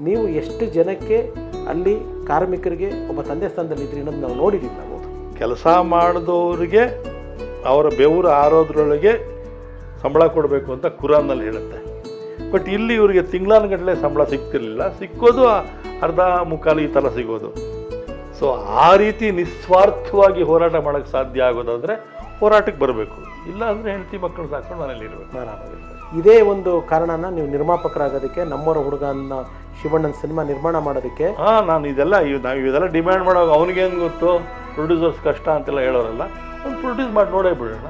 ನೀವು ಎಷ್ಟು ಜನಕ್ಕೆ ಅಲ್ಲಿ ಕಾರ್ಮಿಕರಿಗೆ ಒಬ್ಬ ತಂದೆ ಸ್ಥಾನದಲ್ಲಿ ಇದ್ರಿ ಅನ್ನೋದು ನಾವು ನೋಡಿದ್ದೀವಿ ನಾವು. ಕೆಲಸ ಮಾಡಿದವರಿಗೆ ಅವರ ಬೆವರು ಆರೋದ್ರೊಳಗೆ ಸಂಬಳ ಕೊಡಬೇಕು ಅಂತ ಕುರಾನಲ್ಲಿ ಹೇಳುತ್ತೆ. ಬಟ್ ಇಲ್ಲಿ ಇವರಿಗೆ ತಿಂಗಳಾನುಗಟ್ಟಲೆ ಸಂಬಳ ಸಿಗ್ತಿರ್ಲಿಲ್ಲ. ಸಿಕ್ಕೋದು ಅರ್ಧ ಮುಕ್ಕಾಲು ಈ ಥರ ಸಿಗೋದು. ಸೊ ಆ ರೀತಿ ನಿಸ್ವಾರ್ಥವಾಗಿ ಹೋರಾಟ ಮಾಡೋಕ್ಕೆ ಸಾಧ್ಯ ಆಗೋದಾದರೆ ಹೋರಾಟಕ್ಕೆ ಬರಬೇಕು. ಇಲ್ಲ ಅಂದರೆ ಹೆಂಡತಿ ಮಕ್ಕಳು ಸಾಕೊಂಡು ಮನೇಲಿ ಇರಬೇಕು. ಆರಾಮಾಗಿರ್ತಾರೆ ಇದೇ ಒಂದು ಕಾರಣನ ನೀವು ನಿರ್ಮಾಪಕರಾಗೋದಕ್ಕೆ ನಮ್ಮವರ ಹುಡುಗನ ಶಿವಣ್ಣನ ಸಿನಿಮಾ ನಿರ್ಮಾಣ ಮಾಡೋದಕ್ಕೆ ಹಾಂ ನಾನು ಇದೆಲ್ಲ ಇವ್ ನಾವು ಇದೆಲ್ಲ ಡಿಮ್ಯಾಂಡ್ ಮಾಡೋ ಅವ್ನಿಗೇನು ಗೊತ್ತು? ಪ್ರೊಡ್ಯೂಸರ್ಸ್ ಕಷ್ಟ ಅಂತೆಲ್ಲ ಹೇಳೋರಲ್ಲ. ಒಂದು ಪ್ರೊಡ್ಯೂಸ್ ಮಾಡಿ ನೋಡೇ ಬಿಡೋಣ.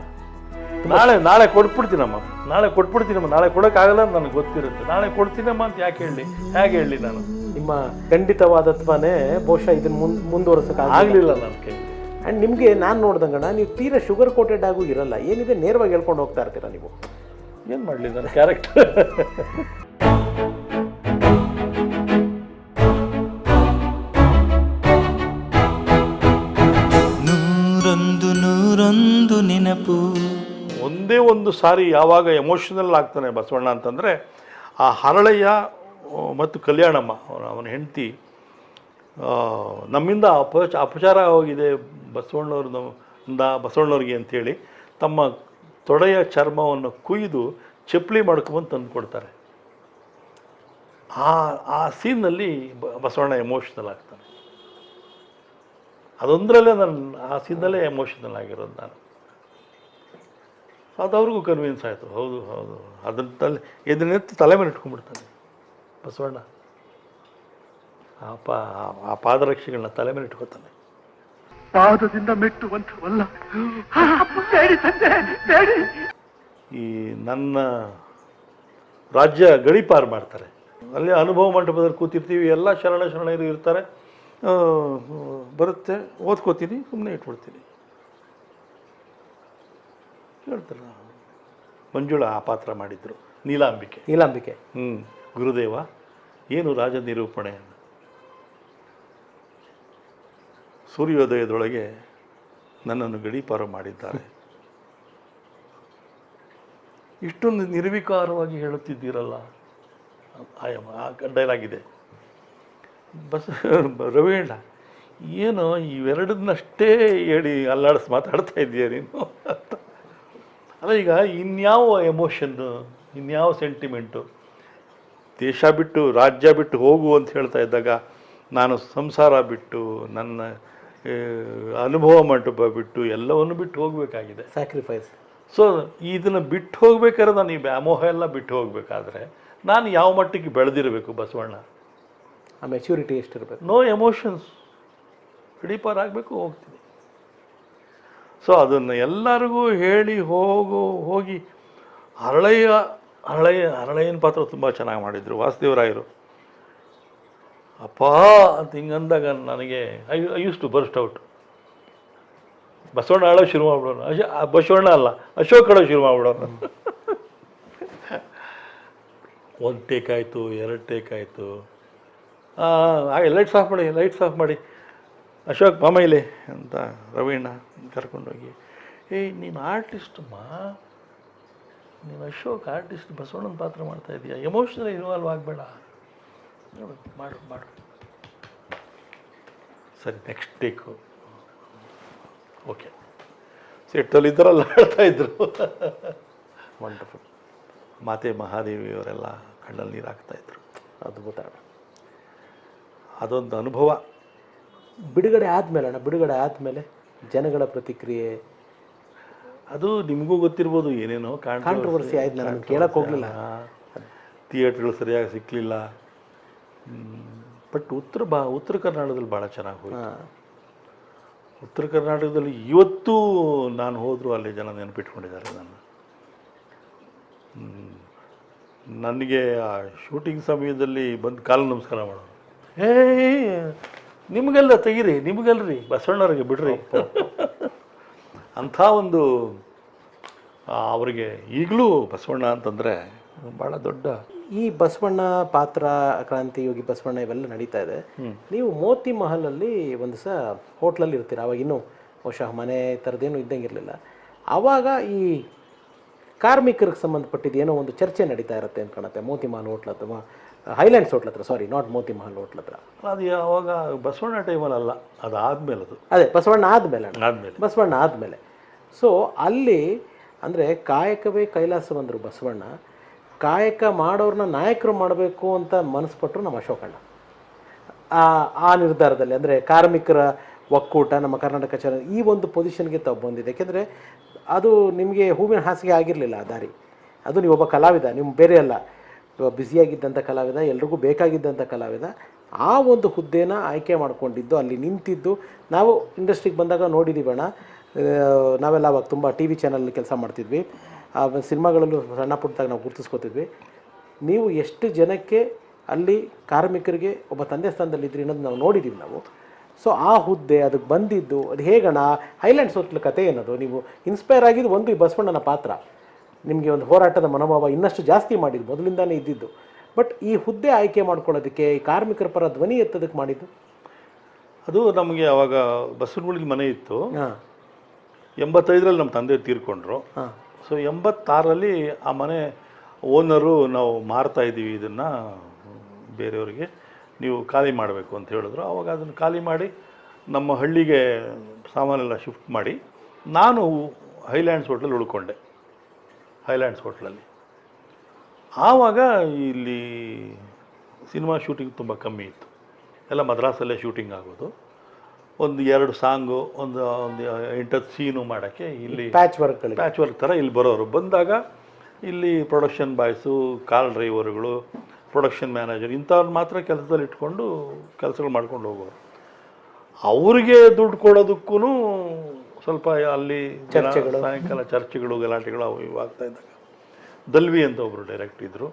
ನಾಳೆ ನಾಳೆ ಕೊಟ್ಬಿಡ್ತೀನಮ್ಮ ನಾಳೆ ಕೊಟ್ಬಿಡ್ತೀನಮ್ಮ ನಾಳೆ ಕೊಡೋಕ್ಕಾಗಲ್ಲ ಅಂತ ನನಗೆ ಗೊತ್ತಿರುತ್ತೆ. ನಾಳೆ ಕೊಡ್ತೀನಮ್ಮ ಅಂತ ಯಾಕೆ ಹೇಳಿ? ಹೇಗೆ ಹೇಳಿ ನಾನು? ನಿಮ್ಮ ಖಂಡಿತವಾದತ್ವನೇ ಬಹುಶಃ ಇದನ್ನ ಮುಂದ್ ಮುಂದುವರ್ಸೋಕ್ಕಾಗಲಿ ಆಗಲಿಲ್ಲ ನನ್ನ ಕೈ ಆ್ಯಂಡ್ ನಿಮಗೆ ನಾನು ನೋಡ್ದಂಗಣ ನೀವು ತೀರಾ ಶುಗರ್ ಕೋಟೆಡ್ ಆಗೂ ಇರಲ್ಲ. ಏನಿದೆ? ನೇರವಾಗಿ ಹೇಳ್ಕೊಂಡು ಹೋಗ್ತಾ ಇರ್ತೀರ ನೀವು? ಏನು ಮಾಡಲಿ ನನ್ನ ಕ್ಯಾರೆಕ್ಟರ್ ನೂರೊಂದು ನೂರೊಂದು ನೆನಪು. ಒಂದೇ ಒಂದು ಸಾರಿ ಯಾವಾಗ ಎಮೋಷನಲ್ ಆಗ್ತಾನೆ ಬಸವಣ್ಣ ಅಂತಂದರೆ ಆ ಹರಳಯ್ಯ ಮತ್ತು ಕಲ್ಯಾಣಮ್ಮ ಅವನ ಅವನ ಹೆಂಡತಿ ನಮ್ಮಿಂದ ಅಪಚ ಅಪಚಾರ ಹೋಗಿದೆ ಬಸವಣ್ಣವ್ರದಿಂದ ಬಸವಣ್ಣವ್ರಿಗೆ ಅಂಥೇಳಿ ತಮ್ಮ ತೊಡೆಯ ಚರ್ಮವನ್ನು ಕುಯ್ದು ಚಪ್ಪಲಿ ಮಾಡ್ಕೊಂಬಂದು ತಂದು ಕೊಡ್ತಾರೆ. ಆ ಆ ಸೀನ್ನಲ್ಲಿ ಬಸವಣ್ಣ ಎಮೋಷನಲ್ ಆಗ್ತಾನೆ. ಅದೊಂದರಲ್ಲೇ ನಾನು, ಆ ಸೀನಲ್ಲೇ ಎಮೋಷನಲ್ ಆಗಿರೋದು ನಾನು. ಅದು ಅವ್ರಿಗೂ ಕನ್ವಿನ್ಸ್ ಆಯಿತು. ಹೌದು ಹೌದು. ಅದನ್ನ ತಲೆ ಇದನ್ನೆತ್ತಿ ತಲೆ ಮೇಲೆ ಇಟ್ಕೊಂಡ್ಬಿಡ್ತಾನೆ ಬಸವಣ್ಣ. ಆ ಪಾ, ಆ ಪಾದರಕ್ಷೆಗಳನ್ನ ತಲೆ ಮೇಲೆ ಇಟ್ಕೊತಾನೆ. ಪಾದದಿಂದ ಮೆಟ್ಟುವಂಥವಲ್ಲ ಬೇಡಿ ತಂದೆ ಬೇಡಿ. ಈ ನನ್ನ ರಾಜ್ಯ ಗಡಿಪಾರು ಮಾಡ್ತಾರೆ. ಅಲ್ಲಿ ಅನುಭವ ಮಂಟಪದಲ್ಲಿ ಕೂತಿರ್ತೀವಿ ಎಲ್ಲ ಶರಣ ಶರಣರು ಇರ್ತಾರೆ. ಬರುತ್ತೆ ಓದ್ಕೋತೀನಿ ಸುಮ್ಮನೆ ಇಟ್ಬಿಡ್ತೀನಿ. ಹೇಳ್ತಾರೆ ಮಂಜುಳ ಆ ಪಾತ್ರ ಮಾಡಿದ್ರು ನೀಲಾಂಬಿಕೆ. ನೀಲಾಂಬಿಕೆ. ಹ್ಞೂ ಗುರುದೇವ ಏನು ರಾಜ ನಿರೂಪಣೆ ಸೂರ್ಯೋದಯದೊಳಗೆ ನನ್ನನ್ನು ಗಡೀಪಾರ ಮಾಡಿದ್ದಾರೆ. ಇಷ್ಟೊಂದು ನಿರ್ವಿಕಾರವಾಗಿ ಹೇಳುತ್ತಿದ್ದೀರಲ್ಲ? ಆಯಮ್ಮ ಆ ಡೈಲಾಗ್ ಇದೆ ಬಸ್ ರವೀಣ ಏನು ಇವೆರಡನ್ನಷ್ಟೇ ಹೇಳಿ ಅಲ್ಲಾಡಿಸ್ ಮಾತಾಡ್ತಾ ಇದೆಯಾ ನೀನು ಅಂತ. ಅಲ್ಲ, ಈಗ ಇನ್ಯಾವ ಎಮೋಷನ್ನು, ಇನ್ಯಾವ ಸೆಂಟಿಮೆಂಟು? ದೇಶ ಬಿಟ್ಟು ರಾಜ್ಯ ಬಿಟ್ಟು ಹೋಗು ಅಂತ ಹೇಳ್ತಾ ಇದ್ದಾಗ ನಾನು ಸಂಸಾರ ಬಿಟ್ಟು ನನ್ನ ಅನುಭವ ಮಂಟಪ ಬಿಟ್ಟು ಎಲ್ಲವನ್ನು ಬಿಟ್ಟು ಹೋಗಬೇಕಾಗಿದೆ. ಸ್ಯಾಕ್ರಿಫೈಸ್ ಸೊ ಇದನ್ನು ಬಿಟ್ಟು ಹೋಗ್ಬೇಕಾದ್ರೆ ನಾನು ಈ ವ್ಯಾಮೋಹ ಎಲ್ಲ ಬಿಟ್ಟು ಹೋಗಬೇಕಾದ್ರೆ ನಾನು ಯಾವ ಮಟ್ಟಿಗೆ ಬೆಳೆದಿರಬೇಕು ಬಸವಣ್ಣ? ಆ ಮೆಚ್ಯೂರಿಟಿ ಎಷ್ಟಿರಬೇಕು? ನೋ ಎಮೋಷನ್ಸ್ ಡೀಪರ್ ಆಗಬೇಕು ಹೋಗ್ತೀನಿ. ಸೊ ಅದನ್ನು ಎಲ್ಲರಿಗೂ ಹೇಳಿ ಹೋಗು ಹೋಗಿ ಹರಳಯ್ಯ ಹರಳಯ್ಯ ಹರಳಯ್ಯನ ಪಾತ್ರ ತುಂಬ ಚೆನ್ನಾಗಿ ಮಾಡಿದರು ವಾಸುದೇವರಾಯರು. ಅಪ್ಪ ಅಂತ ಹಿಂಗಂದಾಗ ನನಗೆ I I used to burst out Basavanna ಆಳೋ ಶುರು ಮಾಡ್ಬಿಡೋಣ. ಅಶ ಬಸವಣ್ಣ ಅಲ್ಲ ಅಶೋಕ್ ಆಳೋ ಶುರು ಮಾಡ್ಬಿಡೋನು ಒಂದು ಟೇಕ್ ಆಯಿತು ಎರಡು ಟೇಕ್ ಆಯಿತು. ಲೈಟ್ಸ್ ಆಫ್ ಮಾಡಿ ಲೈಟ್ಸ್ ಆಫ್ ಮಾಡಿ. ಅಶೋಕ್ ಮಾಮ ಇಲ್ಲಿ ಅಂತ ರವೀಣ್ಣ ಕರ್ಕೊಂಡೋಗಿ ಏಯ್ ನೀನು ಆರ್ಟಿಸ್ಟಮ್ಮ ನೀನು ಅಶೋಕ್ ಆರ್ಟಿಸ್ಟ್ ಬಸವಣ್ಣನ ಪಾತ್ರ ಮಾಡ್ತಾ ಇದೀಯ? ಎಮೋಷನಲ್ ಇನ್ವಾಲ್ವ್ ಆಗಬೇಡ. ಮಾಡು ಮಾಡು ಸರಿ ನೆಕ್ಸ್ಟ್ ಟೇಕು ಓಕೆ ಸಿಟ್ಟಲ್ಲಿ ಇದ್ದರಲ್ಲ ಹೇಳ್ತಾ ಇದ್ರು. ವಂಡರ್ಫುಲ್ ಮಾತೆ ಮಹಾದೇವಿ ಅವರೆಲ್ಲ ಕಣ್ಣಲ್ಲಿ ನೀರು ಹಾಕ್ತಾ ಇದ್ರು. ಅದ್ಭುತ ಅದೊಂದು ಅನುಭವ. ಬಿಡುಗಡೆ ಆದಮೇಲೆ ಅಣ್ಣ ಬಿಡುಗಡೆ ಆದಮೇಲೆ ಜನಗಳ ಪ್ರತಿಕ್ರಿಯೆ. ಅದು ನಿಮಗೂ ಗೊತ್ತಿರ್ಬೋದು ಏನೇನೋ ಕಾಂಟ್ರವರ್ಸಿ ಆಯ್ತು, ನಾನು ಕೇಳಕ್ ಹೋಗ್ಲಿಲ್ಲ. ಥಿಯೇಟ್ರ್ಗಳು ಸರಿಯಾಗಿ ಸಿಕ್ಕಲಿಲ್ಲ ಬಟ್ ಉತ್ತರ ಬಾ ಉತ್ತರ ಕರ್ನಾಟಕದಲ್ಲಿ ಭಾಳ ಚೆನ್ನಾಗಿ ಹೋಯ್ತು. ಉತ್ತರ ಕರ್ನಾಟಕದಲ್ಲಿ ಇವತ್ತು ನಾನು ಹೋದರೂ ಅಲ್ಲಿ ಜನ ನೆನಪಿಟ್ಕೊಂಡಿದ್ದಾರೆ ನನ್ನ. ನನಗೆ ಆ ಶೂಟಿಂಗ್ ಸಮಯದಲ್ಲಿ ಬಂದು ಕಾಲು ನಮಸ್ಕಾರ ಮಾಡೋರು. ಏ ನಿಮಗೆಲ್ಲ ತೆಗೀರಿ ನಿಮಗೆಲ್ಲರಿ ಬಸವಣ್ಣವ್ರಿಗೆ ಬಿಡ್ರಿ. ಅಂಥ ಒಂದು ಅವರಿಗೆ ಈಗಲೂ ಬಸವಣ್ಣ ಅಂತಂದರೆ ಭಾಳ ದೊಡ್ಡ ಈ ಬಸವಣ್ಣ ಪಾತ್ರ ಕ್ರಾಂತಿ ಯೋಗಿ ಬಸವಣ್ಣ ಇವೆಲ್ಲ ನಡೀತಾ ಇದೆ. ನೀವು ಮೋತಿ ಮಹಲಲ್ಲಿ ಒಂದು ಸಹ ಹೋಟ್ಲಲ್ಲಿ ಇರ್ತೀರ ಅವಾಗ ಇನ್ನು ಬಹುಶಃ ಮನೆ ತರದೇನು ಇದ್ದಂಗೆ ಇರಲಿಲ್ಲ. ಆವಾಗ ಈ ಕಾರ್ಮಿಕರಿಗೆ ಸಂಬಂಧಪಟ್ಟಿದ್ದು ಏನೋ ಒಂದು ಚರ್ಚೆ ನಡೀತಾ ಇರುತ್ತೆ ಅಂತ ಕಾಣುತ್ತೆ. ಮೋತಿ ಮಹಲ್ ಹೋಟ್ಲ್ ಅಥವಾ ಹೈಲ್ಯಾಂಡ್ಸ್ ಹೋಟ್ಲ್ ಹತ್ರ sorry not Moti Mahal hotel ಹತ್ರ. ಅದು ಯಾವಾಗ ಬಸವಣ್ಣ ಟೈಮಲ್ಲಿ ಅಲ್ಲ ಅದು ಆದಮೇಲೆ ಅದು. ಅದೇ ಬಸವಣ್ಣ ಆದಮೇಲೆ ಆದ್ಮೇಲೆ ಆದಮೇಲೆ. ಬಸವಣ್ಣ ಆದಮೇಲೆ. ಸೊ ಅಲ್ಲಿ ಅಂದರೆ ಕಾಯಕವೇ ಕೈಲಾಸ ಬಂದರು ಬಸವಣ್ಣ ಕಾಯಕ ಮಾಡೋರನ್ನ ನಾಯಕರು ಮಾಡಬೇಕು ಅಂತ ಮನಸ್ಸು ನಮ್ಮ ಅಶೋಕಣ್ಣ ಆ ಆ ನಿರ್ಧಾರದಲ್ಲಿ, ಅಂದರೆ ಕಾರ್ಮಿಕರ ಒಕ್ಕೂಟ, ನಮ್ಮ ಕರ್ನಾಟಕ ಚಲ ಈ ಒಂದು ಪೊಸಿಷನ್ಗೆ ತಾವು ಬಂದಿದೆ ಯಾಕೆಂದರೆ ಅದು ನಿಮಗೆ ಹೂವಿನ ಹಾಸಿಗೆ ಆಗಿರಲಿಲ್ಲ ಆ ದಾರಿ. ಅದು ನೀವು ಒಬ್ಬ ಕಲಾವಿದ ನಿಮ್ಮ ಬೇರೆ ಅಲ್ಲ. ಬ್ಯುಸಿಯಾಗಿದ್ದಂಥ ಕಲಾವಿದ, ಎಲ್ರಿಗೂ ಬೇಕಾಗಿದ್ದಂಥ ಕಲಾವಿದ, ಆ ಒಂದು ಹುದ್ದೆನ ಆಯ್ಕೆ ಮಾಡಿಕೊಂಡಿದ್ದು, ಅಲ್ಲಿ ನಿಂತಿದ್ದು. ನಾವು ಇಂಡಸ್ಟ್ರಿಗೆ ಬಂದಾಗ ನೋಡಿದ್ದೀವಣ್ಣ ನಾವೆಲ್ಲ ಅವಾಗ ತುಂಬ ಟಿ ವಿ ಚಾನಲ್ ಕೆಲಸ ಮಾಡ್ತಿದ್ವಿ. ಆ ಸಿನಿಮಾಗಳಲ್ಲೂ ಸಣ್ಣ ಪುಟ್ಟದಾಗ ನಾವು ಗುರುತಿಸ್ಕೋತಿದ್ವಿ. ನೀವು ಎಷ್ಟು ಜನಕ್ಕೆ ಅಲ್ಲಿ ಕಾರ್ಮಿಕರಿಗೆ ಒಬ್ಬ ತಂದೆ ಸ್ಥಾನದಲ್ಲಿ ಇದ್ರಿ ಅನ್ನೋದು ನಾವು ನೋಡಿದ್ದೀವಿ ನಾವು. ಸೊ ಆ ಹುದ್ದೆ ಅದಕ್ಕೆ ಬಂದಿದ್ದು ಅದು ಹೇಗಣ? ಹೈಲ್ಯಾಂಡ್ಸ್ ಹೋಟ್ಲ್ ಕತೆ ಏನದು? ನೀವು ಇನ್ಸ್ಪೈರ್ ಆಗಿದ್ದು ಒಂದು ಈ ಬಸವಣ್ಣನ ಪಾತ್ರ. ನಿಮಗೆ ಒಂದು ಹೋರಾಟದ ಮನೋಭಾವ ಇನ್ನಷ್ಟು ಜಾಸ್ತಿ ಮಾಡಿದ್ದು ಮೊದಲಿಂದಾನೇ ಇದ್ದಿದ್ದು. ಬಟ್ ಈ ಹುದ್ದೆ ಆಯ್ಕೆ ಮಾಡ್ಕೊಳ್ಳೋದಕ್ಕೆ ಈ ಕಾರ್ಮಿಕರ ಪರ ಧ್ವನಿ ಎತ್ತದಕ್ಕೆ ಮಾಡಿದ್ದು? ಅದು ನಮಗೆ ಅವಾಗ ಬಸವನಗುಳಿಗೆ ಮನೆ ಇತ್ತು. ಹಾಂ. ಎಂಬತ್ತೈದರಲ್ಲಿ ನಮ್ಮ ತಂದೆ ತೀರ್ಕೊಂಡ್ರು. ಹಾಂ. ಸೊ ಎಂಬತ್ತಾರರಲ್ಲಿ ಆ ಮನೆ ಓನರು ನಾವು ಮಾರ್ತಾ ಇದ್ದೀವಿ ಇದನ್ನು, ಬೇರೆಯವರಿಗೆ. ನೀವು ಖಾಲಿ ಮಾಡಬೇಕು ಅಂತ ಹೇಳಿದ್ರು. ಆವಾಗ ಅದನ್ನು ಖಾಲಿ ಮಾಡಿ ನಮ್ಮ ಹಳ್ಳಿಗೆ ಸಾಮಾನೆಲ್ಲ ಶಿಫ್ಟ್ ಮಾಡಿ ನಾನು ಹೈಲ್ಯಾಂಡ್ಸ್ ಹೋಟ್ಲಲ್ಲಿ ಉಳ್ಕೊಂಡೆ. ಹೈಲ್ಯಾಂಡ್ಸ್ ಹೋಟ್ಲಲ್ಲಿ ಆವಾಗ ಇಲ್ಲಿ ಸಿನಿಮಾ ಶೂಟಿಂಗ್ ತುಂಬ ಕಮ್ಮಿ ಇತ್ತು. ಎಲ್ಲ ಮದ್ರಾಸಲ್ಲೇ ಶೂಟಿಂಗ್ ಆಗೋದು. ಒಂದು ಎರಡು ಸಾಂಗು ಒಂದು ಒಂದು ಎಂಟತ್ತು ಸೀನು ಮಾಡೋಕ್ಕೆ ಇಲ್ಲಿ ಪ್ಯಾಚ್ ವರ್ಕ್ ಪ್ಯಾಚ್ ವರ್ಕ್ ಥರ ಇಲ್ಲಿ ಬರೋರು. ಬಂದಾಗ ಇಲ್ಲಿ ಪ್ರೊಡಕ್ಷನ್ ಬಾಯ್ಸು ಕಾರ್ ಡ್ರೈವರ್ಗಳು ಪ್ರೊಡಕ್ಷನ್ ಮ್ಯಾನೇಜರ್ ಇಂಥವ್ರು ಮಾತ್ರ ಕೆಲಸದಲ್ಲಿ ಇಟ್ಕೊಂಡು ಕೆಲಸಗಳು ಮಾಡ್ಕೊಂಡು ಹೋಗೋರು. ಅವರಿಗೆ ದುಡ್ಡು ಕೊಡೋದಕ್ಕೂ ಸ್ವಲ್ಪ ಅಲ್ಲಿ ಚರ್ಚೆಗಳು. ಸಾಯಂಕಾಲ ಚರ್ಚೆಗಳು ಗಲಾಟೆಗಳು ಅವು ಇವು ಆಗ್ತಾ ಇದ್ದಾಗ. ದಲ್ವಿ ಅಂತ ಒಬ್ಬರು ಡೈರೆಕ್ಟ್ ಇದ್ದರು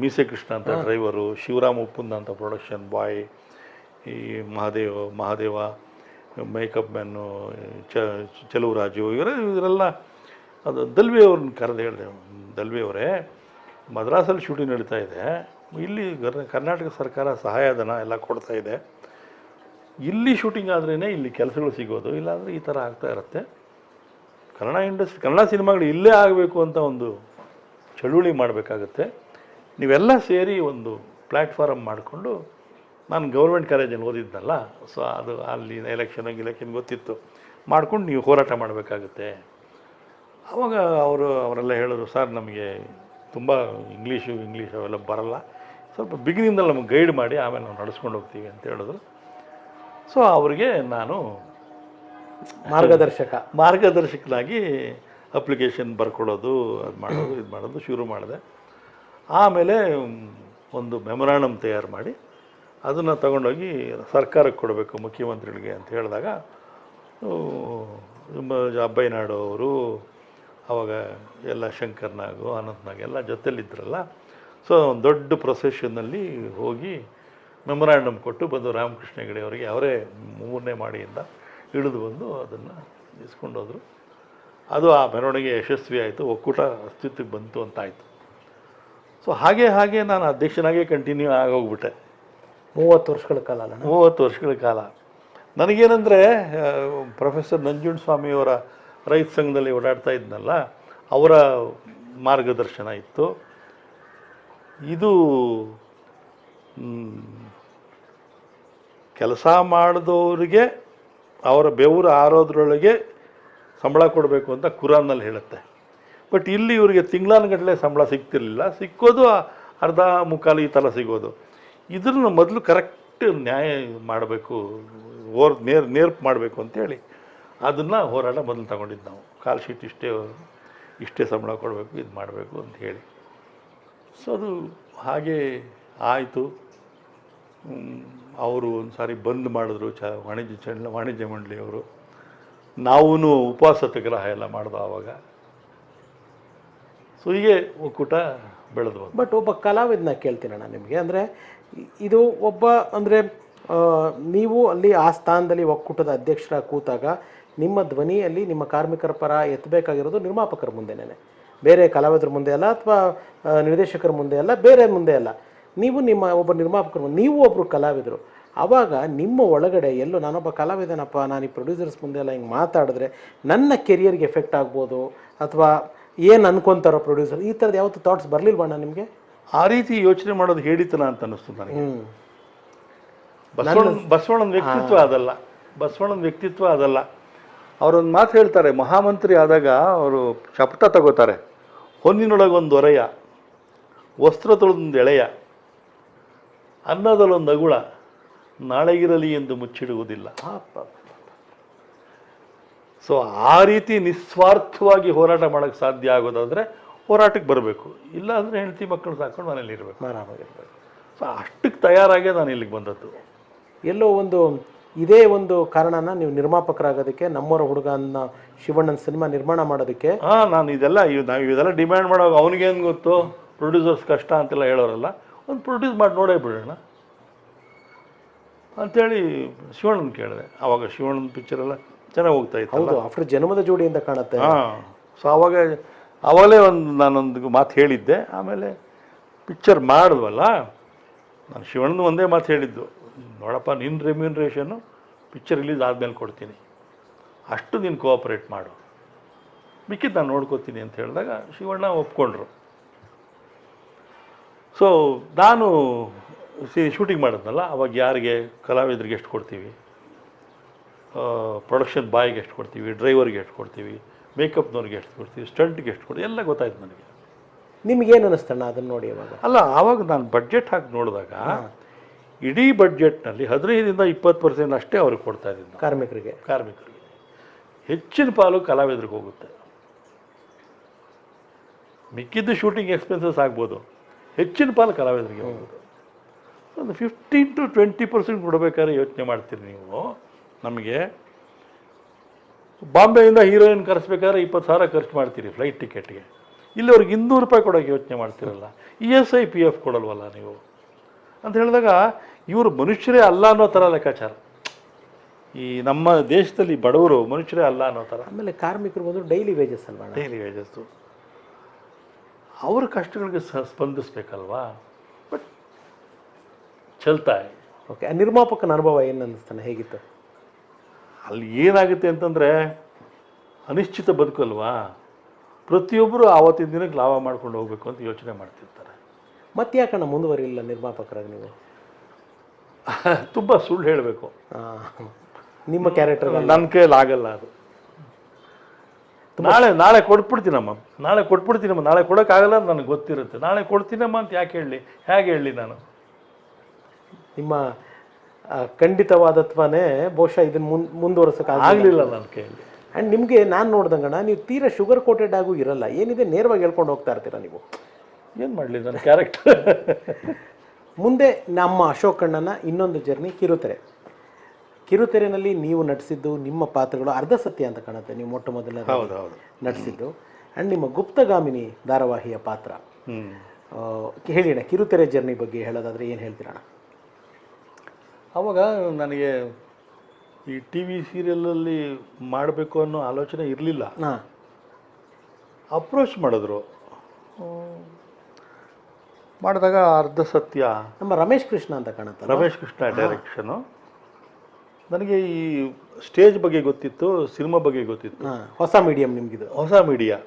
ಮೀಸೆ ಕೃಷ್ಣ ಅಂತ ಡ್ರೈವರು ಶಿವರಾಮ್ ಉಪ್ಪುಂದ ಅಂತ ಪ್ರೊಡಕ್ಷನ್ ಬಾಯ್ ಈ ಮಹಾದೇವ ಮಹಾದೇವ, ಮೇಕಪ್ ಮ್ಯಾನು ಚೆಲುವರಾಜು ಇವರ ಇವರೆಲ್ಲ ಅದು ದಲ್ವಿ ಅವ್ರನ್ನ ಕರೆದು ಹೇಳಿದೆ. ದಲ್ವಿ ಅವರೇ, ಮದ್ರಾಸಲ್ಲಿ ಶೂಟಿಂಗ್ ನಡೀತಾ ಇದೆ. ಇಲ್ಲಿ ಕರ್ನಾಟಕ ಸರ್ಕಾರ ಸಹಾಯಧನ ಎಲ್ಲ ಕೊಡ್ತಾ ಇದೆ. ಇಲ್ಲಿ ಶೂಟಿಂಗ್ ಆದ್ರೇ ಇಲ್ಲಿ ಕೆಲಸಗಳು ಸಿಗೋದು. ಇಲ್ಲಾಂದರೆ ಈ ಥರ ಆಗ್ತಾ ಇರುತ್ತೆ. ಕನ್ನಡ ಇಂಡಸ್ಟ್ರಿ ಕನ್ನಡ ಸಿನಿಮಾಗಳು ಇಲ್ಲೇ ಆಗಬೇಕು ಅಂತ ಒಂದು ಚಳುವಳಿ ಮಾಡಬೇಕಾಗುತ್ತೆ. ನೀವೆಲ್ಲ ಸೇರಿ ಒಂದು ಪ್ಲ್ಯಾಟ್ಫಾರಮ್ ಮಾಡಿಕೊಂಡು ನಾನು ಗೌರ್ಮೆಂಟ್ ಕಾಲೇಜಲ್ಲಿ ಓದಿದ್ದಲ್ಲ ಸೊ ಅದು ಅಲ್ಲಿ ಎಲೆಕ್ಷನ್ ಗಿಲೆಕ್ಷನ್ ಗೊತ್ತಿತ್ತು. ಮಾಡ್ಕೊಂಡು ನೀವು ಹೋರಾಟ ಮಾಡಬೇಕಾಗುತ್ತೆ. ಆವಾಗ ಅವರು ಅವರೆಲ್ಲ ಹೇಳಿದ್ರು ಸರ್ ನಮಗೆ ತುಂಬ ಇಂಗ್ಲೀಷು ಇಂಗ್ಲೀಷ್ ಅವೆಲ್ಲ ಬರಲ್ಲ. ಸ್ವಲ್ಪ ಬಿಗಿನಿಂದಲ್ಲಿ ನಮಗೆ ಗೈಡ್ ಮಾಡಿ ಆಮೇಲೆ ನಾವು ನಡೆಸ್ಕೊಂಡು ಹೋಗ್ತೀವಿ ಅಂತ ಹೇಳಿದ್ರು. ಸೊ ಅವರಿಗೆ ನಾನು ಮಾರ್ಗದರ್ಶಕ. ಮಾರ್ಗದರ್ಶಕನಾಗಿ ಅಪ್ಲಿಕೇಶನ್ ಬರ್ಕೊಳ್ಳೋದು ಅದು ಮಾಡೋದು ಇದು ಮಾಡೋದು ಶುರು ಮಾಡಿದೆ. ಆಮೇಲೆ ಒಂದು ಮೆಮೊರಾಂಡಮ್ ತಯಾರು ಮಾಡಿ ಅದನ್ನು ತಗೊಂಡೋಗಿ ಸರ್ಕಾರಕ್ಕೆ ಕೊಡಬೇಕು, ಮುಖ್ಯಮಂತ್ರಿಗಳಿಗೆ ಅಂತ ಹೇಳಿದಾಗ ಅಬ್ಬಯ್ಯನಾಡು ಅವರು ಅವಾಗ ಎಲ್ಲ ಶಂಕರ್ನಾಗು, ಅನಂತ್ನಾಗ್ ಎಲ್ಲ ಜೊತೆಯಲ್ಲಿದ್ದರಲ್ಲ ಸೊ ಒಂದು ದೊಡ್ಡ ಪ್ರೊಸೆಷನ್ನಲ್ಲಿ ಹೋಗಿ ಮೆಮೊರಾಂಡಮ್ ಕೊಟ್ಟು ಬಂದು ರಾಮಕೃಷ್ಣ ಹೆಗಡೆ ಅವರಿಗೆ ಅವರೇ ಮೂರನೇ ಮಾಡಿಯಿಂದ ಇಳಿದು ಬಂದು ಅದನ್ನು ಇಸ್ಕೊಂಡು ಹೋದರು ಅದು ಆ ಮೆರವಣಿಗೆ ಯಶಸ್ವಿ ಆಯಿತು, ಒಕ್ಕೂಟ ಅಸ್ತಿತ್ವಕ್ಕೆ ಬಂತು ಅಂತಾಯಿತು ಸೊ ಹಾಗೆ ಹಾಗೆ ನಾನು ಅಧ್ಯಕ್ಷನಾಗೇ ಕಂಟಿನ್ಯೂ ಆಗೋಗ್ಬಿಟ್ಟೆ. ಮೂವತ್ತು ವರ್ಷಗಳ ಕಾಲ ಅಲ್ಲ ಮೂವತ್ತು ವರ್ಷಗಳ ಕಾಲ. ನನಗೇನಂದರೆ ಪ್ರೊಫೆಸರ್ ನಂಜುಂಡ ಸ್ವಾಮಿಯವರ ರೈತ ಸಂಘದಲ್ಲಿ ಓಡಾಡ್ತಾ ಇದ್ನಲ್ಲ, ಅವರ ಮಾರ್ಗದರ್ಶನ ಇತ್ತು. ಇದು ಕೆಲಸ ಮಾಡಿದವರಿಗೆ, ಅವರ ಬೆವರು ಆರೋದ್ರೊಳಗೆ ಸಂಬಳ ಕೊಡಬೇಕು ಅಂತ ಕುರಾನ್ನಲ್ಲಿ ಹೇಳುತ್ತೆ. ಬಟ್ ಇಲ್ಲಿ ಇವರಿಗೆ ತಿಂಗಳಾನುಗಟ್ಟಲೆ ಸಂಬಳ ಸಿಗ್ತಿರಲಿಲ್ಲ. ಸಿಕ್ಕೋದು ಅರ್ಧ ಮುಕ್ಕಾಲು ಈ ಥರ ಸಿಗೋದು. ಇದನ್ನು ಮೊದಲು ಕರೆಕ್ಟ್ ನ್ಯಾಯ ಮಾಡಬೇಕು, ಓರ್ ನೇರ್, ನೇರ್ಪು ಮಾಡಬೇಕು ಅಂತೇಳಿ ಅದನ್ನು ಹೋರಾಟ ಮೊದಲು ತಗೊಂಡಿದ್ದು ನಾವು. ಕಾಲ್ ಶೀಟ್ ಇಷ್ಟೇ ಇಷ್ಟೇ ಸಂಬಳ ಕೊಡಬೇಕು, ಇದು ಮಾಡಬೇಕು ಅಂತ ಹೇಳಿ. ಸೊ ಅದು ಹಾಗೆ ಆಯಿತು. ಅವರು ಒಂದು ಸಾರಿ ಬಂದ್ ಮಾಡಿದ್ರು, ಚ, ವಾಣಿಜ್ಯ ಚಂಡ, ವಾಣಿಜ್ಯ ಮಂಡಳಿಯವರು. ನಾವೂ ಉಪವಾಸ ಸತ್ಯಾಗ್ರಹ ಎಲ್ಲ ಮಾಡಿದ್ವು ಆವಾಗ. ಸೊ ಹೀಗೆ ಒಕ್ಕೂಟ ಬೆಳೆದು ಬಟ್ ಒಬ್ಬ ಕಲಾವಿದನ ಕೇಳ್ತೀನಣ್ಣ ನಿಮಗೆ. ಅಂದರೆ ಇದು ಒಬ್ಬ ಅಂದರೆ ನೀವು ಅಲ್ಲಿ ಆ ಸ್ಥಾನದಲ್ಲಿ ಒಕ್ಕೂಟದ ಅಧ್ಯಕ್ಷರ ಕೂತಾಗ ನಿಮ್ಮ ಧ್ವನಿಯಲ್ಲಿ ನಿಮ್ಮ ಕಾರ್ಮಿಕರ ಪರ ಎತ್ತಬೇಕಾಗಿರೋದು ನಿರ್ಮಾಪಕರ ಮುಂದೆನೇ ಬೇರೆ ಕಲಾವಿದರ ಮುಂದೆ ಅಲ್ಲ ಅಥವಾ ನಿರ್ದೇಶಕರ ಮುಂದೆ ಅಲ್ಲ, ಬೇರೆ ಮುಂದೆ ಅಲ್ಲ. ನೀವು ನಿಮ್ಮ ಒಬ್ಬ ನಿರ್ಮಾಪಕರು, ನೀವು ಒಬ್ಬರು ಕಲಾವಿದರು. ಆವಾಗ ನಿಮ್ಮ ಒಳಗಡೆ ಎಲ್ಲೋ ನಾನೊಬ್ಬ ಕಲಾವಿದನಪ್ಪ, ನಾನು ಈ ಪ್ರೊಡ್ಯೂಸರ್ಸ್ ಮುಂದೆ ಎಲ್ಲ ಹಿಂಗೆ ಮಾತಾಡಿದ್ರೆ ನನ್ನ ಕೆರಿಯರ್ಗೆ ಎಫೆಕ್ಟ್ ಆಗ್ಬೋದು ಅಥವಾ ಏನು ಅನ್ಕೊಂತಾರೋ ಪ್ರೊಡ್ಯೂಸರ್ ಈ ಥರದ್ದು ಯಾವತ್ತು ಥಾಟ್ಸ್ ಬರಲಿಲ್ವಣ್ಣ ನಿಮಗೆ? ಆ ರೀತಿ ಯೋಚನೆ ಮಾಡೋದು ಹೇಳಿತನ ಅಂತ ಅನ್ನಿಸ್ತು ನನಗೆ. ಬಸವಣ್ಣ ಬಸವಣ್ಣನ ವ್ಯಕ್ತಿತ್ವ ಅದಲ್ಲ. ಬಸವಣ್ಣನ ವ್ಯಕ್ತಿತ್ವ ಅದಲ್ಲ. ಅವರೊಂದು ಮಾತು ಹೇಳ್ತಾರೆ ಮಹಾಮಂತ್ರಿ ಆದಾಗ ಅವರು ಶಪಥ ತಗೋತಾರೆ. ಹೊನ್ನಿನೊಳಗೊಂದು ಒರೆಯ ವಸ್ತ್ರ ತೊಳೆದೊಂದು ಎಳೆಯ ಅನ್ನದಲ್ಲೊಂದು ಅಗುಳ ನಾಳೆಗಿರಲಿ ಎಂದು ಮುಚ್ಚಿಡುವುದಿಲ್ಲ. ಸೊ ಆ ರೀತಿ ನಿಸ್ವಾರ್ಥವಾಗಿ ಹೋರಾಟ ಮಾಡೋಕ್ಕೆ ಸಾಧ್ಯ ಆಗೋದಾದರೆ ಹೋರಾಟಕ್ಕೆ ಬರಬೇಕು. ಇಲ್ಲ ಅಂದರೆ ಹೆಂಡತಿ ಮಕ್ಕಳು ಸಾಕೊಂಡು ಮನೇಲಿ ಇರಬೇಕು. ಆರಾಮಾಗಿರ್ಬೇಕು ಸೊ ಅಷ್ಟಕ್ಕೆ ತಯಾರಾಗೇ ನಾನು ಇಲ್ಲಿಗೆ ಬಂದದ್ದು. ಎಲ್ಲೋ ಒಂದು ಇದೇ ಒಂದು ಕಾರಣನ ನೀವು ನಿರ್ಮಾಪಕರಾಗೋದಕ್ಕೆ ನಮ್ಮವರ ಹುಡುಗ ಅನ್ನ ಶಿವಣ್ಣನ ಸಿನಿಮಾ ನಿರ್ಮಾಣ ಮಾಡೋದಕ್ಕೆ ಹಾಂ ನಾನು ಇದೆಲ್ಲ ಇವ್ ನಾವು ಇದೆಲ್ಲ ಡಿಮ್ಯಾಂಡ್ ಮಾಡೋ ಅವನಿಗೇನು ಗೊತ್ತು? ಪ್ರೊಡ್ಯೂಸರ್ಸ್ ಕಷ್ಟ ಅಂತೆಲ್ಲ ಹೇಳೋರಲ್ಲ. ಒಂದು ಪ್ರೊಡ್ಯೂಸ್ ಮಾಡಿ ನೋಡೇ ಬಿಡೋಣ. ಅಂಥೇಳಿ ಶಿವಣ್ಣನ ಕೇಳಿದೆ. ಆವಾಗ ಶಿವಣ್ಣನ ಪಿಕ್ಚರೆಲ್ಲ ಚೆನ್ನಾಗಿ ಹೋಗ್ತಾ ಇತ್ತು ಹೌದು ಆಫ್ಟರ್ ಜನ್ಮದ ಜೋಡಿಯಿಂದ ಕಾಣುತ್ತೆ. ಹಾಂ. ಸೊ ಆವಾಗ ಆವಾಗಲೇ ಒಂದು ನಾನೊಂದು ಮಾತು ಹೇಳಿದ್ದೆ. ಆಮೇಲೆ ಪಿಕ್ಚರ್ ಮಾಡಿದ್ವಲ್ಲ, ನಾನು ಶಿವಣ್ಣನ ಒಂದೇ ಮಾತು ಹೇಳಿದ್ದು, ನೋಡಪ್ಪ ನಿನ್ನ ರೆಮ್ಯೂನ್ರೇಷನ್ನು ಪಿಕ್ಚರ್ ರಿಲೀಸ್ ಆದಮೇಲೆ ಕೊಡ್ತೀನಿ. ಅಷ್ಟು ನೀನು ಕೋಆಪ್ರೇಟ್ ಮಾಡು. ಮಿಕ್ಕಿದ್ದು ನಾನು ನೋಡ್ಕೋತೀನಿ ಅಂತ ಹೇಳಿದಾಗ ಶಿವಣ್ಣ ಒಪ್ಕೊಂಡ್ರು. ಸೊ ನಾನು ಶೂಟಿಂಗ್ ಮಾಡಿದ್ನಲ್ಲ, ಅವಾಗ ಯಾರಿಗೆ, ಕಲಾವಿದರಿಗೆ ಎಷ್ಟು ಕೊಡ್ತೀವಿ? ಪ್ರೊಡಕ್ಷನ್ ಬಾಯ್ಗೆ ಎಷ್ಟು ಕೊಡ್ತೀವಿ ಡ್ರೈವರ್ಗೆ ಎಷ್ಟು ಕೊಡ್ತೀವಿ ಮೇಕಪ್ನವ್ರಿಗೆ ಎಷ್ಟು ಕೊಡ್ತೀವಿ ಸ್ಟಂಟ್ಗೆ ಎಷ್ಟು ಕೊಡ್ತೀವಿ ಎಲ್ಲ ಗೊತ್ತಾಯ್ತು ನನಗೆ. ನಿಮಗೇನು ಅನ್ನಿಸ್ತಣ್ಣ ಅದನ್ನು ನೋಡಿ ಅವಾಗ ಅಲ್ಲ ಆವಾಗ ನಾನು ಬಡ್ಜೆಟ್ ಹಾಕಿ ನೋಡಿದಾಗ ಇಡೀ ಬಡ್ಜೆಟ್ನಲ್ಲಿ ಹದಿನೈದರಿಂದ ಇಪ್ಪತ್ತು ಪರ್ಸೆಂಟ್ ಅಷ್ಟೇ ಅವ್ರಿಗೆ ಕೊಡ್ತಾ ಇದ್ದೀನಿ ಕಾರ್ಮಿಕರಿಗೆ. ಕಾರ್ಮಿಕರಿಗೆ. ಹೆಚ್ಚಿನ ಪಾಲು ಕಲಾವಿದ್ರಿಗೆ ಹೋಗುತ್ತೆ. ಮಿಕ್ಕಿದ್ದು ಶೂಟಿಂಗ್ ಎಕ್ಸ್ಪೆನ್ಸಸ್ ಆಗ್ಬೋದು. ಹೆಚ್ಚಿನ ಪಾಲು ಕಲಾವಿದರಿಗೆ ಹೋಗುತ್ತೆ. ಒಂದು ಫಿಫ್ಟೀನ್ ಟು ಟ್ವೆಂಟಿ ಪರ್ಸೆಂಟ್ ಕೊಡಬೇಕಾದ್ರೆ ಯೋಚನೆ ಮಾಡ್ತೀರಿ ನೀವು. ನಮಗೆ ಬಾಂಬೆಯಿಂದ ಹೀರೋಯಿನ್ ಕರೆಸ್ಬೇಕಾದ್ರೆ ಇಪ್ಪತ್ತು ಸಾವಿರ ಖರ್ಚು ಮಾಡ್ತೀರಿ ಫ್ಲೈಟ್ ಟಿಕೆಟ್ಗೆ. ಇಲ್ಲಿ ಅವ್ರಿಗೆ ಇನ್ನೂರು ರೂಪಾಯಿ ಕೊಡೋಕ್ಕೆ ಯೋಚನೆ ಮಾಡ್ತಿರಲ್ಲ. E S I P F ಕೊಡಲ್ವಲ್ಲ ನೀವು? ಅಂತ ಹೇಳಿದಾಗ ಇವರು ಮನುಷ್ಯರೇ ಅಲ್ಲ ಅನ್ನೋ ಥರ ಲೆಕ್ಕಾಚಾರ. ಈ ನಮ್ಮ ದೇಶದಲ್ಲಿ ಬಡವರು ಮನುಷ್ಯರೇ ಅಲ್ಲ ಅನ್ನೋ ಥರ. ಆಮೇಲೆ ಕಾರ್ಮಿಕರು ಬಂದು ಡೈಲಿ ವೇಜಸ್ ಅಲ್ವಾ? ಡೈಲಿ ವೇಜಸ್ಸು ಅವ್ರ ಕಷ್ಟಗಳಿಗೆ ಸ ಸ್ಪಂದಿಸ್ಬೇಕಲ್ವಾ? ಬಟ್ ಚಲ್ತಾ ಓಕೆ ಆ ನಿರ್ಮಾಪಕನ ಅನುಭವ ಏನು ಅನ್ನಿಸ್ತಾನೆ? ಹೇಗಿತ್ತು? ಅಲ್ಲಿ ಏನಾಗುತ್ತೆ ಅಂತಂದರೆ ಅನಿಶ್ಚಿತ ಬದುಕಲ್ವಾ ಪ್ರತಿಯೊಬ್ಬರು ಆವತ್ತಿನ ದಿನಕ್ಕೆ ಲಾಭ ಮಾಡ್ಕೊಂಡು ಹೋಗಬೇಕು ಅಂತ ಯೋಚನೆ ಮಾಡ್ತಿರ್ತಾರೆ. ಮತ್ತೆ ಯಾಕಣ್ಣ ಮುಂದುವರಿಲ್ಲ ನಿರ್ಮಾಪಕರಾಗಿ ನೀವು? ತುಂಬ ಸುಳ್ಳು ಹೇಳಬೇಕು. ನಿಮ್ಮ ಕ್ಯಾರೆಕ್ಟರ್ ನನ್ನ ಕೈಯಲ್ಲಿ ಆಗಲ್ಲ ಅದು. ನಾಳೆ ನಾಳೆ ಕೊಟ್ಬಿಡ್ತೀನಮ್ಮ. ನಾಳೆ ಕೊಟ್ಬಿಡ್ತೀನಮ್ಮ. ನಾಳೆ ಕೊಡೋಕ್ಕಾಗಲ್ಲ ಅಂತ ನನಗೆ ಗೊತ್ತಿರುತ್ತೆ. ನಾಳೆ ಕೊಡ್ತೀನಮ್ಮ ಅಂತ ಯಾಕೆ ಹೇಳಲಿ ಹೇಗೆ ಹೇಳಲಿ ನಾನು? ನಿಮ್ಮ ಖಂಡಿತವಾದತ್ವನೇ ಬಹುಶಃ ಇದನ್ನು ಮುನ್ ಮುಂದುವರ್ಸಕ್ಕೆ ಆಗಲಿಲ್ಲ ನನ್ನ ಕೈಯಲ್ಲಿ ಆ್ಯಂಡ್ ನಿಮಗೆ ನಾನು ನೋಡ್ದಂಗಣ್ಣ ನೀವು ತೀರಾ ಶುಗರ್ ಕೋಟೆಡ್ ಆಗೂ ಇರಲ್ಲ. ಏನಿದೆ? ನೇರವಾಗಿ ಹೇಳ್ಕೊಂಡು ಹೋಗ್ತಾ ಇರ್ತೀರಾ ನೀವು? ಏನು ಮಾಡಲಿ ನನ್ನ ಕ್ಯಾರೆಕ್ಟರ್ ಮುಂದೆ ನಮ್ಮ ಅಶೋಕ್ ಅಣ್ಣನ ಇನ್ನೊಂದು ಜರ್ನಿ ಕಿರುತೆರೆ. ಕಿರುತೆರೆನಲ್ಲಿ ನೀವು ನಟಿಸಿದ್ದು ನಿಮ್ಮ ಪಾತ್ರಗಳು ಅರ್ಧ ಸತ್ಯ ಅಂತ ಕಾಣುತ್ತೆ ನೀವು ಮೊಟ್ಟ ಮೊದಲ ನಟಿಸಿದ್ದು. ಆ್ಯಂಡ್ ನಿಮ್ಮ ಗುಪ್ತಗಾಮಿನಿ ಧಾರಾವಾಹಿಯ ಪಾತ್ರ. ಹೇಳಿ ಅಣ್ಣ ಕಿರುತೆರೆ ಜರ್ನಿ ಬಗ್ಗೆ ಹೇಳೋದಾದರೆ ಏನು ಹೇಳ್ತೀರಣ್ಣ? ಆವಾಗ ನನಗೆ ಈ ಟಿ ವಿ ಸೀರಿಯಲಲ್ಲಿ ಮಾಡಬೇಕು ಅನ್ನೋ ಆಲೋಚನೆ ಇರಲಿಲ್ಲ. ಹಾಂ. ಅಪ್ರೋಚ್ ಮಾಡಿದ್ರು. ಮಾಡಿದಾಗ ಅರ್ಧ ಸತ್ಯ. ನಮ್ಮ ರಮೇಶ್ ಕೃಷ್ಣ ಅಂತ ಕಾಣುತ್ತೆ ರಮೇಶ್ ಕೃಷ್ಣ ಡೈರೆಕ್ಷನು ನನಗೆ ಈ ಸ್ಟೇಜ್ ಬಗ್ಗೆ ಗೊತ್ತಿತ್ತು ಸಿನಿಮಾ ಬಗ್ಗೆ ಗೊತ್ತಿತ್ತು. ಹಾಂ ಹೊಸ ಮೀಡಿಯಂ ನಿಮಗಿದು. ಹೊಸ ಮೀಡಿಯಾ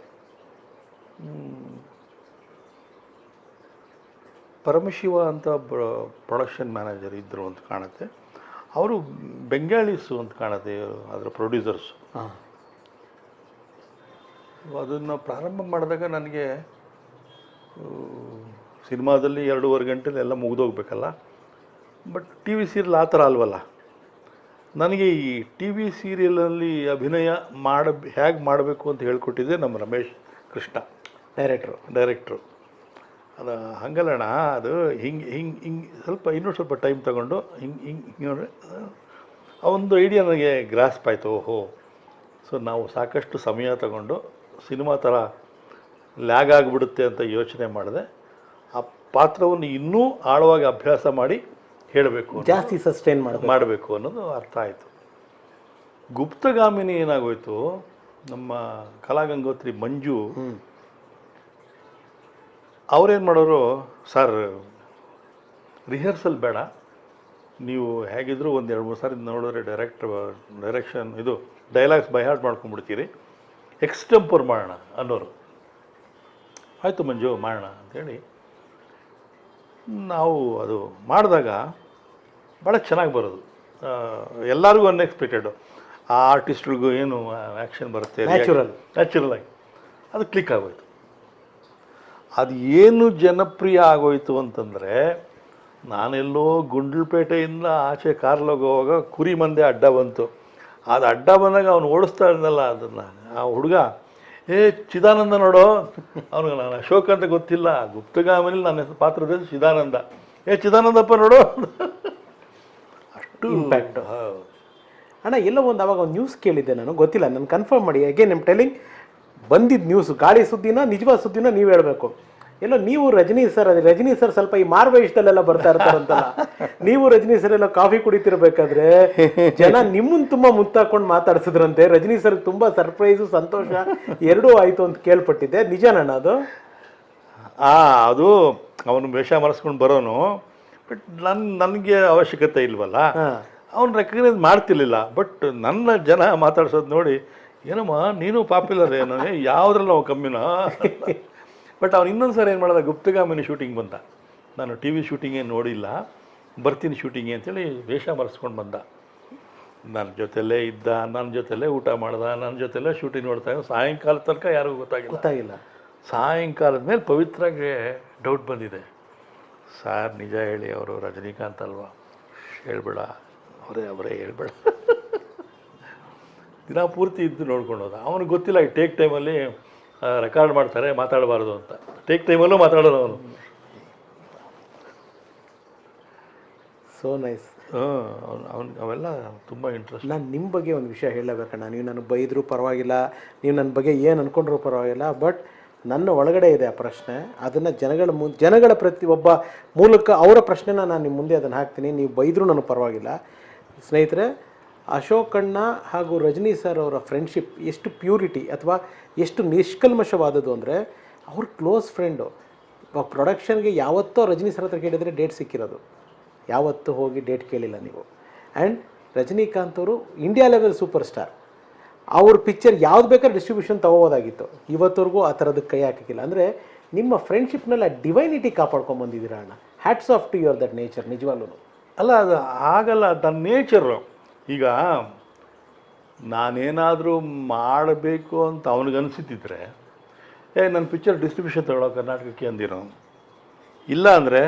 ಪರಮಶಿವ ಅಂತ ಪ್ರೊಡಕ್ಷನ್ ಮ್ಯಾನೇಜರ್ ಇದ್ದರು ಅಂತ ಕಾಣುತ್ತೆ. ಅವರು ಬೆಂಗಾಳೀಸು ಅಂತ ಕಾಣುತ್ತೆ ಅದರ ಪ್ರೊಡ್ಯೂಸರ್ಸು ಅದನ್ನು ಪ್ರಾರಂಭ ಮಾಡಿದಾಗ ನನಗೆ ಸಿನಿಮಾದಲ್ಲಿ ಎರಡೂವರೆ ಗಂಟೆಲಿ ಎಲ್ಲ ಮುಗಿದೋಗ್ಬೇಕಲ್ಲ. ಬಟ್ ಟಿ ವಿ ಸೀರಿಯಲ್ ಆ ಥರ ಅಲ್ವಲ್ಲ. ನನಗೆ ಈ ಟಿ ವಿ ಸೀರಿಯಲಲ್ಲಿ ಅಭಿನಯ ಮಾಡ ಹೇಗೆ ಮಾಡಬೇಕು ಅಂತ ಹೇಳ್ಕೊಟ್ಟಿದ್ದೆ ನಮ್ಮ ರಮೇಶ್ ಕೃಷ್ಣ. ಡೈರೆಕ್ಟ್ರು ಡೈರೆಕ್ಟ್ರು ಅದು ಹಂಗಲ್ಲಣ್ಣ ಅದು ಹಿಂಗೆ ಹಿಂಗೆ ಹಿಂಗೆ ಸ್ವಲ್ಪ ಇನ್ನೂ ಸ್ವಲ್ಪ ಟೈಮ್ ತಗೊಂಡು ಹಿಂಗೆ ಹಿಂಗೆ ಹಿಂಗೆ ಆ ಒಂದು ಐಡಿಯಾ ನನಗೆ ಗ್ರಾಸ್ಪ್ ಆಯಿತು ಓಹೋ. ಸೊ ನಾವು ಸಾಕಷ್ಟು ಸಮಯ ತಗೊಂಡು ಸಿನಿಮಾ ಥರ ಲ್ಯಾಗ್ ಆಗಿಬಿಡುತ್ತೆ ಅಂತ ಯೋಚನೆ ಮಾಡಿದೆ. ಆ ಪಾತ್ರವನ್ನು ಇನ್ನೂ ಆಳವಾಗಿ ಅಭ್ಯಾಸ ಮಾಡಿ ಹೇಳಬೇಕು ಜಾಸ್ತಿ ಸಸ್ಟೈನ್ ಮಾಡಿ ಮಾಡಬೇಕು ಅನ್ನೋದು ಅರ್ಥ ಆಯಿತು. ಗುಪ್ತಗಾಮಿನಿ ಏನಾಗೋಯ್ತು ನಮ್ಮ ಕಲಾಗಂಗೋತ್ರಿ ಮಂಜು ಅವ್ರೇನು ಮಾಡೋರು ಸರ್ ರಿಹರ್ಸಲ್ ಬೇಡ. ನೀವು ಹೇಗಿದ್ರು ಒಂದು ಎರಡು ಮೂರು ಸಾರಿ ನೋಡಿದ್ರೆ ಡೈರೆಕ್ಟ್ ಡೈರೆಕ್ಷನ್ ಇದು ಡೈಲಾಗ್ಸ್ ಬೈ ಹಾರ್ಟ್ ಮಾಡ್ಕೊಂಡ್ಬಿಡ್ತೀರಿ. ಎಕ್ಸ್ಟೆಂಪರ್ ಮಾಡೋಣ ಅನ್ನೋರು. ಆಯಿತು ಮಂಜು ಮಾಡೋಣ ಅಂಥೇಳಿ ನಾವು ಅದು ಮಾಡಿದಾಗ ಭಾಳ ಚೆನ್ನಾಗಿ ಬರೋದು. ಎಲ್ಲರಿಗೂ ಅನ್ಎಕ್ಸ್ಪೆಕ್ಟೆಡು ಆ ಆರ್ಟಿಸ್ಟ್ಗಳಿಗೂ ಏನು ಆ್ಯಕ್ಷನ್ ಬರುತ್ತೆ. ನ್ಯಾಚುರಲ್ ನ್ಯಾಚುರಲ್ ಆಗಿ. ಅದು ಕ್ಲಿಕ್ ಆಗೋಯ್ತು. ಅದು ಏನು ಜನಪ್ರಿಯ ಆಗೋಯ್ತು ಅಂತಂದರೆ ನಾನೆಲ್ಲೋ ಗುಂಡ್ಲುಪೇಟೆಯಿಂದ ಆಚೆ ಕಾರ್ಲೋಗುವಾಗ ಕುರಿ ಮಂದೆ ಅಡ್ಡ ಬಂತು. ಅದು ಅಡ್ಡ ಬಂದಾಗ ಅವನು ಓಡಿಸ್ತಾ ಇದ್ನಲ್ಲ ಅದನ್ನು. ಆ ಹುಡುಗ ಏ ಚಿದಾನಂದ ನೋಡು. ಅವನಿಗೆ ನಾನು ಅಶೋಕ್ ಅಂತ ಗೊತ್ತಿಲ್ಲ. ಗುಪ್ತಗಾಮಿನಲ್ಲಿ ನನ್ನ ಹೆಸರು ಪಾತ್ರದ ಹೆಸರು ಚಿದಾನಂದ. ಏ ಚಿದಾನಂದಪ್ಪ ನೋಡು. ಅಷ್ಟು ಇಂಪ್ಯಾಕ್ಟ್ ಹೌದು. ಅಣ್ಣ ಎಲ್ಲೋ ಒಂದು ಅವಾಗ ಒಂದು ನ್ಯೂಸ್ ಕೇಳಿದ್ದೆ ನಾನು. ಗೊತ್ತಿಲ್ಲ ನಾನು ಕನ್ಫರ್ಮ್ ಮಾಡಿ. ಅಗೇನ್ ನಿಮ್ಮ ಟೆಲಿಂಗ್ ಬಂದಿದ್ದ ನ್ಯೂಸ್ ಗಾಳಿ ಸುದ್ದಿನ ನಿಜವಾದ ಸುದ್ದಿನ ನೀವು ಹೇಳಬೇಕು. ಎಲ್ಲೋ ನೀವು ರಜನಿ ಸರ್ ಅದೇ ರಜನಿ ಸರ್ ಸ್ವಲ್ಪ ಈ ಮಾರ್ವೇಷದಲ್ಲೆಲ್ಲ ಬರ್ತಾ ಇರ್ತಾರಂತಲ್ಲ ನೀವು ರಜನಿ ಸರ್ ಎಲ್ಲ ಕಾಫಿ ಕುಡಿತಿರ್ಬೇಕಾದ್ರೆ ಜನ ನಿಮ್ಮನ್ನ ತುಂಬಾ ಮುತ್ತಾಕೊಂಡು ಮಾತಾಡ್ಸಿದ್ರಂತೆ. ರಜನಿ ಸರ್ ತುಂಬಾ ಸರ್ಪ್ರೈಸು ಸಂತೋಷ ಎರಡೂ ಆಯಿತು ಅಂತ ಕೇಳ್ಪಟ್ಟಿದ್ದೆ. ನಿಜನಣ್ಣ ಅದು? ಆ ಅದು ಅವನು ವೇಷ ಮರೆಸ್ಕೊಂಡು ಬರೋನು. ಬಟ್ ನನ್ನ ನನಗೆ ಅವಶ್ಯಕತೆ ಇಲ್ವಲ್ಲ. ಅವನು ಅವ್ನು ರೆಕಗ್ನೈಸ್ ಮಾಡ್ತಿರ್ಲಿಲ್ಲ. ಬಟ್ ನನ್ನ ಜನ ಮಾತಾಡ್ಸೋದು ನೋಡಿ ಏನಮ್ಮ ನೀನು ಪಾಪ್ಯುಲರ್ ಏನು ಯಾವುದ್ರಲ್ಲ ಯಾವುದ್ರಲ್ಲಿ ಕಮ್ಮಿನ? ಬಟ್ ಅವ್ನು ಇನ್ನೊಂದು ಸಾರಿ ಏನು ಮಾಡಿದ? ಗುಪ್ತಗಾಮಿನಿ ಶೂಟಿಂಗ್ ಬಂದ. ನಾನು ಟಿ ವಿ ಶೂಟಿಂಗೇ ನೋಡಿಲ್ಲ. ಬರ್ತೀನಿ ಶೂಟಿಂಗೇ ಅಂತೇಳಿ ವೇಷ ಮರೆಸ್ಕೊಂಡು ಬಂದ. ನನ್ನ ಜೊತೆಲೇ ಇದ್ದ ನನ್ನ ಜೊತೆಲೇ ಊಟ ಮಾಡ್ದ ನನ್ನ ಜೊತೆಲೇ ಶೂಟಿಂಗ್ ನೋಡ್ತಾ ಇದ್ದ. ಸಾಯಂಕಾಲ ತನಕ ಯಾರಿಗೂ ಗೊತ್ತಾಗಿಲ್ಲ. ಗೊತ್ತಾಗಿಲ್ಲ. ಸಾಯಂಕಾಲದ ಮೇಲೆ ಪವಿತ್ರಾಗೆ ಡೌಟ್ ಬಂದಿದೆ. ಸಾರ್ ನಿಜ ಹೇಳಿ ಅವರು ರಜನಿಕಾಂತ್ ಅಲ್ವಾ? ಹೇಳ್ಬೇಡ. ಅವರೇ ಅವರೇ ಹೇಳ್ಬೇಡ. ದಿನ ಪೂರ್ತಿ ಇದ್ದು ನೋಡ್ಕೊಂಡು ಹೋದ ಅವನಿಗೆ ಗೊತ್ತಿಲ್ಲ ಈ ಟೇಕ್ ಟೈಮಲ್ಲಿ ರೆಕಾರ್ಡ್ ಮಾಡ್ತಾರೆ ಮಾತಾಡಬಾರ್ದು ಅಂತ. ಟೇಕ್ ಟೈಮಲ್ಲೂ ಮಾತಾಡೋದು ಅವನು. ಸೋ ನೈಸ್ ಹಾಂ ಅವ್ನು ಅವ್ನು ಅವೆಲ್ಲ ತುಂಬ ಇಂಟ್ರೆಸ್ಟ್ ನಾನು ನಿಮ್ಮ ಬಗ್ಗೆ ಒಂದು ವಿಷಯ ಹೇಳಬೇಕಣ್ಣ. ನೀವು ನನಗೆ ಬೈದರೂ ಪರವಾಗಿಲ್ಲ ನೀವು ನನ್ನ ಬಗ್ಗೆ ಏನು ಅಂದ್ಕೊಂಡ್ರೂ ಪರವಾಗಿಲ್ಲ ಬಟ್ ನನ್ನ ಒಳಗಡೆ ಇದೆ ಆ ಪ್ರಶ್ನೆ. ಅದನ್ನು ಜನಗಳ ಮು ಜನಗಳ ಪ್ರತಿ ಒಬ್ಬ ಮೂಲಕ ಅವರ ಪ್ರಶ್ನೆನ ನಾನು ನಿಮ್ಮ ಮುಂದೆ ಅದನ್ನು ಹಾಕ್ತೀನಿ. ನೀವು ಬೈದರೂ ನನಗೆ ಪರವಾಗಿಲ್ಲ. ಸ್ನೇಹಿತರೆ ಅಶೋಕ್ ಅಣ್ಣ ಹಾಗೂ ರಜನಿ ಸರ್ ಅವರ ಫ್ರೆಂಡ್ಶಿಪ್ ಎಷ್ಟು ಪ್ಯೂರಿಟಿ ಅಥವಾ ಎಷ್ಟು ನಿಷ್ಕಲ್ಮಶವಾದದ್ದು ಅಂದರೆ ಅವ್ರ ಕ್ಲೋಸ್ ಫ್ರೆಂಡು ಪ್ರೊಡಕ್ಷನ್ಗೆ ಯಾವತ್ತೋ ರಜನಿ ಸರ್ ಹತ್ರ ಕೇಳಿದರೆ ಡೇಟ್ ಸಿಕ್ಕಿರೋದು. ಯಾವತ್ತೂ ಹೋಗಿ ಡೇಟ್ ಕೇಳಿಲ್ಲ ನೀವು. ಆ್ಯಂಡ್ ರಜನಿಕಾಂತ್ ಅವರು ಇಂಡಿಯಾ ಲೆವೆಲ್ ಸೂಪರ್ ಸ್ಟಾರ್ ಅವ್ರ ಪಿಕ್ಚರ್ ಯಾವ್ದು ಬೇಕಾದ್ರೆ ಡಿಸ್ಟ್ರಿಬ್ಯೂಷನ್ ತೊಗೋಬೋದಾಗಿತ್ತು. ಇವತ್ತವರೆಗೂ ಆ ಥರದಕ್ಕೆ ಕೈ ಹಾಕಿಲ್ಲ ಅಂದರೆ ನಿಮ್ಮ ಫ್ರೆಂಡ್ಶಿಪ್ನೆಲ್ಲ ಡಿವೈನಿಟಿ ಕಾಪಾಡ್ಕೊಂಡು ಬಂದಿದ್ದೀರಾ ಅಣ್ಣ? Hats off to your that nature ನಿಜವಾಗ್ಲೂ ಅಲ್ಲ, ಅದು ಆಗಲ್ಲ ದ ನೇಚರು ಈಗ ನಾನೇನಾದರೂ ಮಾಡಬೇಕು ಅಂತ ಅವನಿಗೆ ಅನಿಸುತ್ತಿದ್ರೆ ಏ ನನ್ನ ಪಿಕ್ಚರ್ ಡಿಸ್ಟ್ರಿಬ್ಯೂಷನ್ ತಗೊಳ್ಳೋ ಕರ್ನಾಟಕಕ್ಕೆ ಅಂದಿರೋ. ಇಲ್ಲ ಅಂದರೆ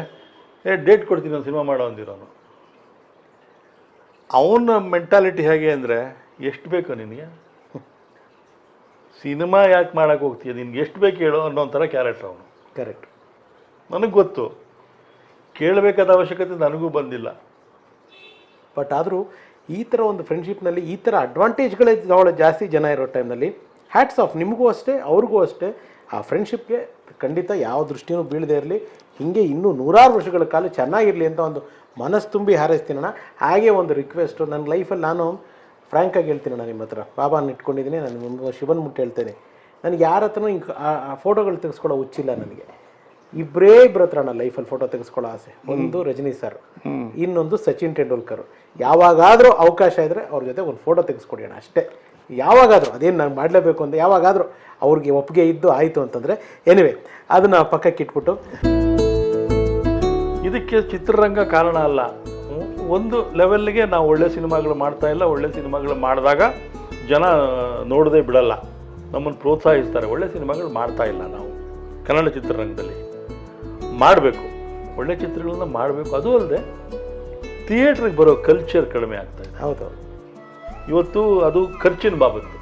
ಏ ಡೇಟ್ ಕೊಡ್ತೀನಿ ಒಂದು ಸಿನಿಮಾ ಮಾಡೋ ಅಂದಿರೋನು ಅವನ. ಮೆಂಟಾಲಿಟಿ ಹೇಗೆ ಅಂದರೆ ಎಷ್ಟು ಬೇಕು ನಿನಗೆ? ಸಿನಿಮಾ ಯಾಕೆ ಮಾಡೋಕ್ಕೆ ಹೋಗ್ತೀಯ? ನಿನ್ಗೆ ಎಷ್ಟು ಬೇಕು ಹೇಳೋ ಅನ್ನೋ ಒಂಥರ ಕ್ಯಾರೆಕ್ಟರ್ ಅವನು. ಕರೆಕ್ಟ್ ನನಗೆ ಗೊತ್ತು. ಕೇಳಬೇಕಾದ ಅವಶ್ಯಕತೆ ನನಗೂ ಬಂದಿಲ್ಲ. ಬಟ್ ಆದರೂ ಈ ಥರ ಒಂದು ಫ್ರೆಂಡ್ಶಿಪ್ನಲ್ಲಿ ಈ ಥರ ಅಡ್ವಾಂಟೇಜ್ಗಳೇ ಅವಳು ಜಾಸ್ತಿ ಜನ ಇರೋ ಟೈಮ್ನಲ್ಲಿ ಹ್ಯಾಟ್ಸ್ ಆಫ್ ನಿಮಗೂ ಅಷ್ಟೇ, ಅವ್ರಿಗೂ ಅಷ್ಟೇ. ಆ ಫ್ರೆಂಡ್ಶಿಪ್ಗೆ ಖಂಡಿತ ಯಾವ ದೃಷ್ಟಿಯೂ ಬೀಳದೇ ಇರಲಿ. ಹೀಗೆ ಇನ್ನೂ ನೂರಾರು ವರ್ಷಗಳ ಕಾಲ ಚೆನ್ನಾಗಿರಲಿ ಅಂತ ಒಂದು ಮನಸ್ಸು ತುಂಬಿ ಹಾರೈಸ್ತೀನಣ್ಣ. ಹಾಗೆ ಒಂದು ರಿಕ್ವೆಸ್ಟು ನನ್ನ ಲೈಫಲ್ಲಿ ನಾನು ಫ್ರ್ಯಾಂಕಾಗಿ ಹೇಳ್ತೀನಣ್ಣ ನಿಮ್ಮ ಹತ್ರ. ಬಾಬಾನ ಇಟ್ಕೊಂಡಿದ್ದೀನಿ, ನಾನು ಶಿವನ್ ಮುಟ್ಟು ಹೇಳ್ತೇನೆ. ನನಗೆ ಯಾರ ಹತ್ರನೂ ಹಿಂಗೆ ಆ ಫೋಟೋಗಳು ತೆಗೆಸ್ಕೊಳ್ಳೋ ಹುಚ್ಚಿಲ್ಲ ನನಗೆ. ಇಬ್ಬರೇ ಇಬ್ಬರ ಹತ್ರ ಅಣ್ಣ ಲೈಫಲ್ಲಿ ಫೋಟೋ ತೆಗೆಸ್ಕೊಳ್ಳೋ ಆಸೆ. ಒಂದು ರಜನಿ ಸರ್ ಇನ್ನೊಂದು ಸಚಿನ್ ತೆಂಡೂಲ್ಕರ್. ಯಾವಾಗಾದರೂ ಅವಕಾಶ ಇದ್ದರೆ ಅವ್ರ ಜೊತೆ ಒಂದು ಫೋಟೋ ತೆಗೆಸ್ಕೊಡೋಣ ಅಷ್ಟೇ. ಯಾವಾಗಾದರೂ, ಅದೇನು ನಾನು ಮಾಡಲೇಬೇಕು ಅಂತ ಯಾವಾಗಾದರೂ ಅವ್ರಿಗೆ ಒಪ್ಪಿಗೆ ಇದ್ದು ಆಯಿತು ಅಂತಂದರೆ ಎನಿವೆ ಅದನ್ನು ಪಕ್ಕಕ್ಕೆ ಇಟ್ಬಿಟ್ಟು. ಇದಕ್ಕೆ ಚಿತ್ರರಂಗ ಕಾರಣ ಅಲ್ಲ. ಒಂದು ಲೆವೆಲ್ಗೆ ನಾವು ಒಳ್ಳೆ ಸಿನಿಮಾಗಳು ಮಾಡ್ತಾ ಇಲ್ಲ, ಒಳ್ಳೆ ಸಿನಿಮಾಗಳು ಮಾಡಿದಾಗ ಜನ ನೋಡದೆ ಬಿಡಲ್ಲ. ನಮ್ಮನ್ನು ಪ್ರೋತ್ಸಾಹಿಸ್ತಾರೆ, ಒಳ್ಳೆ ಸಿನಿಮಾಗಳು ಮಾಡ್ತಾ ಇಲ್ಲ ನಾವು ಕನ್ನಡ ಚಿತ್ರರಂಗದಲ್ಲಿ. ಮಾಡಬೇಕು. ಒಳ್ಳೆ ಚಿತ್ರಗಳನ್ನ ಮಾಡಬೇಕು. ಅದು ಅಲ್ಲದೆ ಥಿಯೇಟ್ರಿಗೆ ಬರೋ ಕಲ್ಚರ್ ಕಡಿಮೆ ಆಗ್ತಾ ಇದೆ. ಹೌದು. ಇವತ್ತು ಅದು ಖರ್ಚಿನ ಬಾಬತ್ತು.